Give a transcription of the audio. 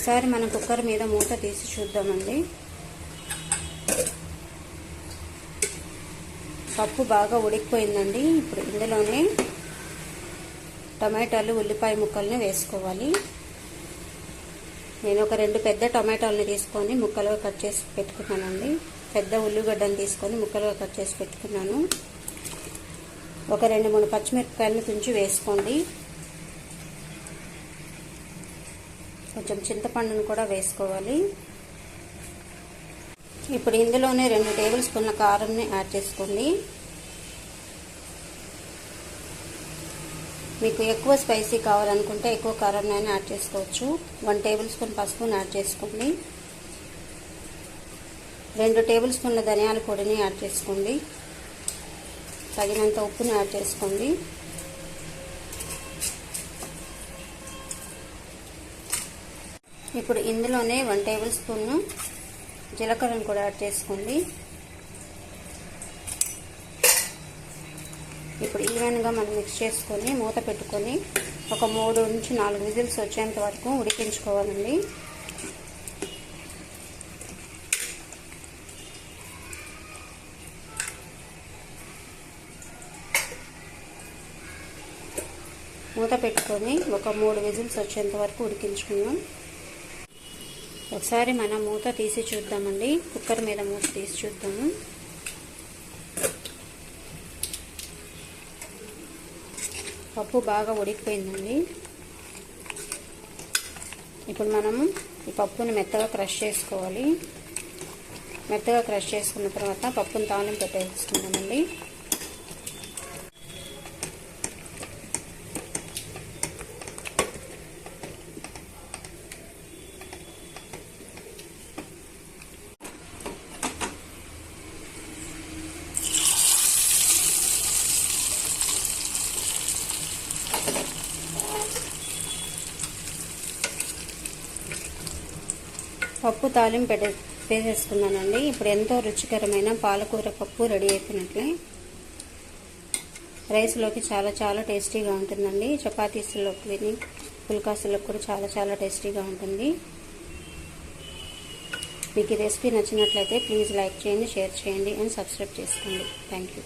ఒకసారి మనం కుక్కర్ మీద మూత తీసి చూద్దామండి. పప్పు బాగా ఉడికిపోయిందండి. ఇప్పుడు ఇందులోనే టమాటాలు ఉల్లిపాయ ముక్కల్ని వేసుకోవాలి. నేను ఒక రెండు పెద్ద టమాటాలని తీసుకొని ముక్కలుగా కట్ చేసి పెట్టుకున్నానండి. పెద్ద ఉల్లిగడ్డను తీసుకొని ముక్కలుగా కట్ చేసి పెట్టుకున్నాను. ఒక రెండు మూడు పచ్చిమిరపకాయలను తుంచి వేసుకోండి. కొంచెం చింతపండును కూడా వేసుకోవాలి. ఇప్పుడు ఇందులోనే రెండు టేబుల్ స్పూన్ల కారంని యాడ్ చేసుకోండి. మీకు ఎక్కువ స్పైసీ కావాలనుకుంటే ఎక్కువ కారంనైనా యాడ్ చేసుకోవచ్చు. వన్ టేబుల్ స్పూన్ పసుపుని యాడ్ చేసుకోండి. రెండు టేబుల్ స్పూన్ల ధనియాల పొడిని యాడ్ చేసుకోండి. తగినంత ఉప్పుని యాడ్ చేసుకోండి. ఇప్పుడు ఇందులోనే వన్ టేబుల్ స్పూన్ జీలకర్రను కూడా యాడ్ చేసుకోండి. ఇప్పుడు ఈవెన్గా మనం మిక్స్ చేసుకొని మూత పెట్టుకొని ఒక మూడు నుంచి నాలుగు విజిల్స్ వచ్చేంత వరకు ఉడికించుకోవాలండి. మూత పెట్టుకొని ఒక మూడు విజిల్స్ వచ్చేంత వరకు ఉడికించుకున్నాం ఒకసారి మనం మూత తీసి చూద్దామండి. కుక్కర్ మీద మూత తీసి చూద్దాము. పప్పు బాగా ఉడికిపోయిందండి. ఇప్పుడు మనము ఈ పప్పుని మెత్తగా క్రష్ చేసుకోవాలి. మెత్తగా క్రష్ చేసుకున్న తర్వాత పప్పును తాళం పెట్టేసుకుందామండి. పప్పు తాలింపు పెట్టే వేసేసుకున్నానండి. ఇప్పుడు ఎంతో రుచికరమైన పాలకూర పప్పు రెడీ అయిపోయినట్లే. రైస్లోకి చాలా చాలా టేస్టీగా ఉంటుందండి. చపాతీస్లోకి విని పుల్కాసులకు కూడా చాలా చాలా టేస్టీగా ఉంటుంది. మీకు ఈ రెసిపీ నచ్చినట్లయితే ప్లీజ్ లైక్ చేయండి షేర్ చేయండి అండ్ సబ్స్క్రైబ్ చేసుకోండి. Thank you.